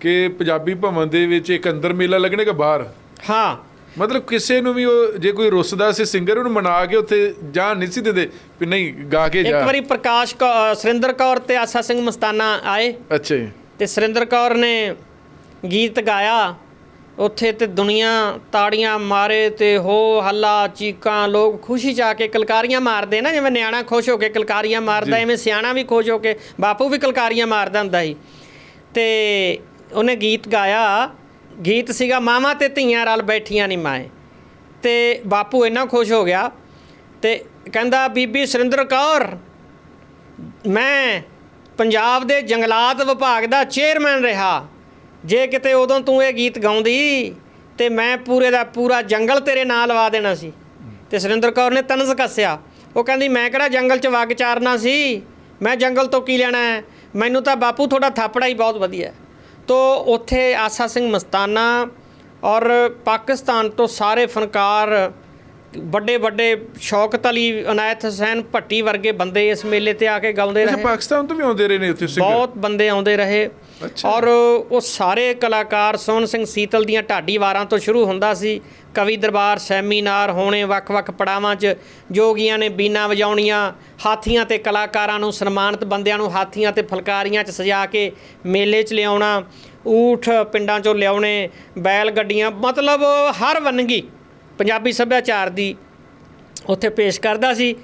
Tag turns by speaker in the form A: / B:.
A: ਕਿ ਪੰਜਾਬੀ ਭਵਨ ਦੇ ਵਿੱਚ ਇੱਕ ਅੰਦਰ ਮੇਲਾ ਲੱਗਣੇ ਕਿ ਬਾਹਰ?
B: ਹਾਂ।
A: ਮਤਲਬ ਕਿਸੇ ਨੂੰ ਵੀ ਉਹ ਜੇ ਕੋਈ ਰੁੱਸਦਾ ਸੀ ਸਿੰਗਰ ਉਹਨੂੰ ਮਨਾ ਕੇ ਉੱਥੇ ਜਾਣ ਨਹੀਂ ਸੀ ਦਿੰਦੇ ਵੀ ਨਹੀਂ ਗਾ ਕੇ
B: ਇੱਕ
A: ਜਾ।
B: ਵਾਰੀ ਪ੍ਰਕਾਸ਼ ਕੌ- ਅ, ਸੁਰਿੰਦਰ ਕੌਰ ਤੇ ਆਸਾ ਸਿੰਘ ਮਸਤਾਨਾ ਆਏ।
A: ਅੱਛਾ ਜੀ।
B: ਤੇ ਸੁਰਿੰਦਰ ਕੌਰ ਨੇ ਗੀਤ ਗਾਇਆ। ਉੱਥੇ ਤੇ ਦੁਨੀਆ ਤਾੜੀਆਂ ਮਾਰੇ ਤੇ ਹੋ ਹੱਲਾ ਚੀਕਾਂ ਲੋਕ ਖੁਸ਼ੀ ਚ ਆ ਕੇ ਕਲਕਾਰੀਆਂ ਮਾਰਦੇ ਨਾ ਜਿਵੇਂ ਨਿਆਣਾ ਖੁਸ਼ ਹੋ ਕੇ ਕਲਕਾਰੀਆਂ ਮਾਰਦਾ ਐਵੇਂ ਸਿਆਣਾ ਵੀ ਖੁਸ਼ ਹੋ ਕੇ ਬਾਪੂ ਵੀ ਕਲਕਾਰੀਆਂ ਮਾਰਦਾ ਹੁੰਦਾ ਸੀ। ਤੇ ਉਹਨੇ ਗੀਤ ਗਾਇਆ, ਗੀਤ ਸੀਗਾ, ਮਾਵਾਂ ਤੇ ਧੀਆਂ ਰਲ ਬੈਠੀਆਂ ਨਹੀਂ ਮਾਏ। ਤੇ ਬਾਪੂ ਇੰਨਾ ਖੁਸ਼ ਹੋ ਗਿਆ ਤੇ ਕਹਿੰਦਾ, ਬੀਬੀ ਸੁਰਿੰਦਰ ਕੌਰ, ਮੈਂ ਪੰਜਾਬ ਦੇ ਜੰਗਲਾਤ ਵਿਭਾਗ ਦਾ ਚੇਅਰਮੈਨ ਰਿਹਾ। ਜੇ ਕਿਤੇ ਉਦੋਂ ਤੂੰ ਇਹ ਗੀਤ ਗਾਉਂਦੀ, ਤੇ ਮੈਂ ਪੂਰੇ ਦਾ ਪੂਰਾ ਜੰਗਲ ਤੇਰੇ ਨਾਂ ਲਵਾ ਦੇਣਾ ਸੀ। ਤੇ ਸੁਰਿੰਦਰ ਕੌਰ ਨੇ ਤਨਜ਼ ਕੱਸਿਆ। ਉਹ ਕਹਿੰਦੀ, ਮੈਂ ਕਿਹੜਾ ਜੰਗਲ 'ਚ ਵਗ ਚਾਰਨਾ ਸੀ? ਮੈਂ ਜੰਗਲ ਤੋਂ ਕੀ ਲੈਣਾ ਮੈਨੂੰ ਤਾਂ ਬਾਪੂ ਤੁਹਾਡਾ ਥਾਪੜਾ ਹੀ ਬਹੁਤ ਵਧੀਆ। ਤੋ ਉੱਥੇ ਆਸਾ ਸਿੰਘ ਮਸਤਾਨਾ ਔਰ ਪਾਕਿਸਤਾਨ ਤੋਂ ਸਾਰੇ ਫਨਕਾਰ ਵੱਡੇ ਵੱਡੇ ਸ਼ੌਕਤ ਅਲੀ ਅਨਾਇਤ ਹੁਸੈਨ ਭੱਟੀ ਵਰਗੇ ਬੰਦੇ ਇਸ ਮੇਲੇ ਤੇ ਆ ਕੇ ਗਾਉਂਦੇ ਰਹੇ।
A: ਪਾਕਿਸਤਾਨ ਤੋਂ ਵੀ ਆਉਂਦੇ ਰਹੇ ਨੇ ਉੱਥੇ ਸਿੰਗਰ?
B: ਬਹੁਤ ਬੰਦੇ ਆਉਂਦੇ ਰਹੇ। ਔਰ ਉਹ ਸਾਰੇ ਕਲਾਕਾਰ ਸੋਹਣ ਸਿੰਘ ਸੀਤਲ ਦੀਆਂ ਢਾਡੀ ਵਾਰਾਂ ਤੋਂ ਸ਼ੁਰੂ ਹੁੰਦਾ ਸੀ। ਕਵੀ ਦਰਬਾਰ ਸੈਮੀਨਾਰ ਹੋਣੇ ਵੱਖ-ਵੱਖ ਪੜਾਵਾਂ 'ਚ ਜੋਗੀਆਂ ਨੇ ਬੀਨਾ ਵਜਾਉਣੀਆਂ। ਹਾਥੀਆਂ ਤੇ ਕਲਾਕਾਰਾਂ ਨੂੰ ਸਨਮਾਨਿਤ, ਬੰਦਿਆਂ ਨੂੰ ਹਾਥੀਆਂ ਤੇ ਫਲਕਾਰੀਆਂ 'ਚ ਸਜਾ ਕੇ ਮੇਲੇ 'ਚ ਲਿਆਉਣਾ, ਊਠ ਪਿੰਡਾਂ 'ਚੋਂ ਲਿਆਉਣੇ, ਬੈਲ ਗੱਡੀਆਂ, ਮਤਲਬ ਹਰ ਵੰਨਗੀ ਪੰਜਾਬੀ ਸੱਭਿਆਚਾਰ ਦੀ ਉੱਥੇ ਪੇਸ਼ ਕਰਦਾ ਸੀ।